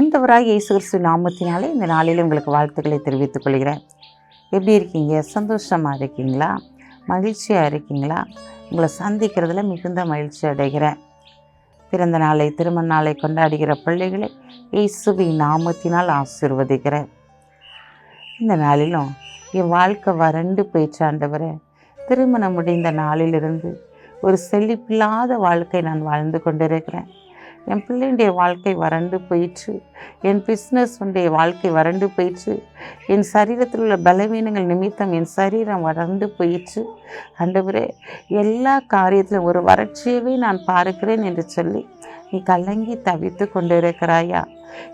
ஆண்டவராக இயேசு கிறிஸ்து நாமத்தினாலே இந்த நாளில் உங்களுக்கு வாழ்த்துக்களை தெரிவித்துக் கொள்கிறேன். எப்படி இருக்கீங்க? சந்தோஷமாக இருக்கீங்களா? மகிழ்ச்சியாக இருக்கீங்களா? உங்களை சந்திக்கிறதுல மிகுந்த மகிழ்ச்சி அடைகிறேன். பிறந்த நாளை திருமண நாளை கொண்டாடுகிற பிள்ளைகளை இயேசுவின் நாமத்தினால் ஆசீர்வதிக்கிறேன். இந்த நாளிலும் என் வாழ்க்கை வறண்டு போயிற்றாண்டவரை திருமணம் முடிந்த நாளிலிருந்து ஒரு செழிப்பில்லாத வாழ்க்கை நான் வாழ்ந்து கொண்டிருக்கிறேன். என் பிள்ளைடைய வாழ்க்கை வறண்டு போயிற்று. என் பிஸ்னஸ் உடைய வாழ்க்கை வறண்டு போயிற்று. என் சரீரத்தில் உள்ள பலவீனங்கள் நிமித்தம் என் சரீரம் வறண்டு போயிற்று. ஆண்டவரே எல்லா காரியத்திலும் ஒரு வறட்சியவே நான் பார்க்கிறேன் என்று சொல்லி நீ கலங்கி தவித்து கொண்டிருக்கிறாயா?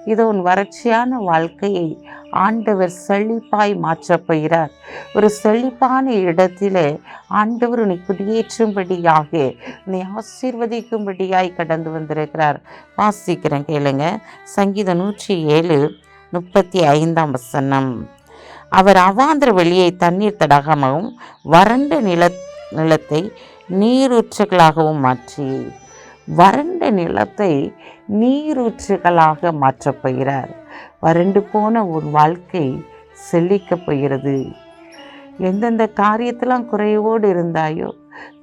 இது உன் வறட்சியான வாழ்க்கையை ஆண்டவர் செழிப்பாய் மாற்றப் போகிறார். ஒரு செழிப்பான இடத்திலே ஆண்டவர் உன்னை குடியேற்றும்படியாக உன்னை ஆசீர்வதிக்கும்படியாய் கடந்து வந்திருக்கிறார். வாசிக்கிறேன் கேளுங்க. சங்கீதம் நூற்றி ஏழு முப்பத்தி ஐந்தாம் வசனம். அவர் அவாந்திர வெளியை தண்ணீர் தடாகமாகவும் வறண்ட நில நிலத்தை நீரூற்றுகளாகவும் மாற்றி. வறண்ட நிலத்தை நீரூற்றுகளாக மாற்றப் போகிறார். வறண்டு போன உன் வாழ்க்கை செழிக்கப் போகிறது. எந்தெந்த காரியத்தெல்லாம் குறைவோடு இருந்தாயோ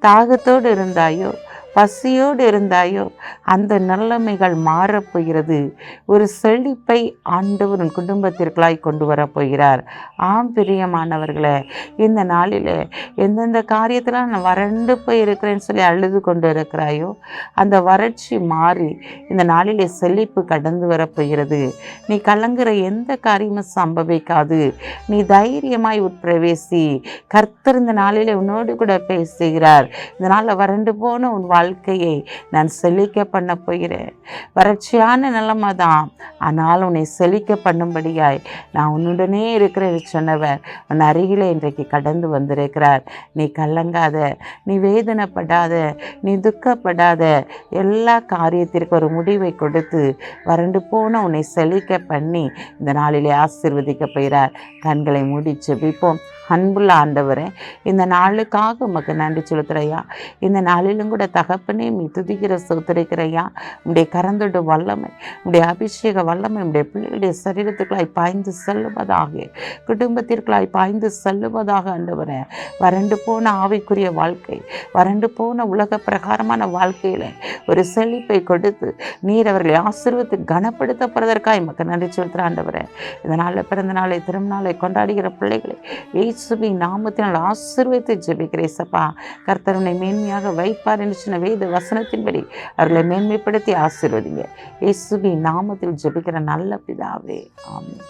தாகத்தோடு இருந்தாயோ பசியோடு இருந்தாயோ அந்த நல்லமைகள் மாறப்போகிறது ஒரு செழிப்பை ஆண்டவர் உன் குடும்பத்திற்குள்ளாய் கொண்டு வரப்போகிறார் ஆம் பிரியமானவர்களே இந்த நாளில் எந்தெந்த காரியத்தில் நான் வறண்டு போய் இருக்கிறேன்னு சொல்லி அழுது கொண்டு இருக்கிறாயோ அந்த வறட்சி மாறி இந்த நாளிலே செழிப்பு கடந்து வரப்போகிறது நீ கலங்குற எந்த காரியமும் சம்பவிக்காது. நீ தைரியமாய் உட்பிரவேசி. கர்த்தர் இந்த நாளிலே உன்னோடு கூட பேசுகிறார். இந்த நாளில் வறண்டு போன உன் வாழ்க்கையை நான் செழிக்க பண்ண போகிறேன். வறட்சியான நிலமை தான். ஆனால் உன்னை செழிக்க பண்ணும்படியாய் நான் உன்னுடனே இருக்கிறேன் சொன்னவர் உன் அருகிலே இன்றைக்கு கடந்து வந்திருக்கிறார். நீ கலங்காத நீ வேதனைப்படாத நீ துக்கப்படாத எல்லா காரியத்திற்கும் ஒரு முடிவை கொடுத்து வறண்டு போன உன்னை செழிக்க பண்ணி இந்த நாளிலே ஆசீர்வதிக்க போகிறார். கண்களை மூடி பிப்போம் அன்புள்ள ஆண்டவரே இந்த நாளுக்காக உமக்கு நன்றி செலுத்துறையா இந்த நாளிலும் கூட தகப்பனே மீ துதிக்கிற சோத்தரிக்கிறையா உடைய கரந்தொடு வல்லமை உடைய அபிஷேக வல்லமை உடைய பிள்ளைகளுடைய சரீரத்துக்களாய் பாய்ந்து செல்லுவதாக குடும்பத்திற்குள்ளாய் பாய்ந்து செல்லுவதாக ஆண்டவரே. வறண்டு போன ஆவிக்குரிய வாழ்க்கை வறண்டு போன உலக பிரகாரமான வாழ்க்கையில் ஒரு செழிப்பை கொடுத்து நீர் அவர்களை ஆசீர்வத்து கனப்படுத்தப்படுவதற்காக மக்க நன்றி செலுத்துகிற ஆண்டவரே. இதனால் பிறந்த நாளை திருநாளை கொண்டாடுகிற பிள்ளைகளை இயேசுவின் நாமத்தினால் ஆசீர்வதித்து ஜெபிக்கிறேன் சப்பா கர்த்தரனை மேன்மையாக வைப்பார் என்று சொன்ன வேத வசனத்தின்படி அவர்களை மேன்மைப்படுத்தி ஆசீர்வதிங்க. இயேசுவின் நாமத்தில் ஜெபிக்கிற நல்ல பிதாவே. ஆமாம்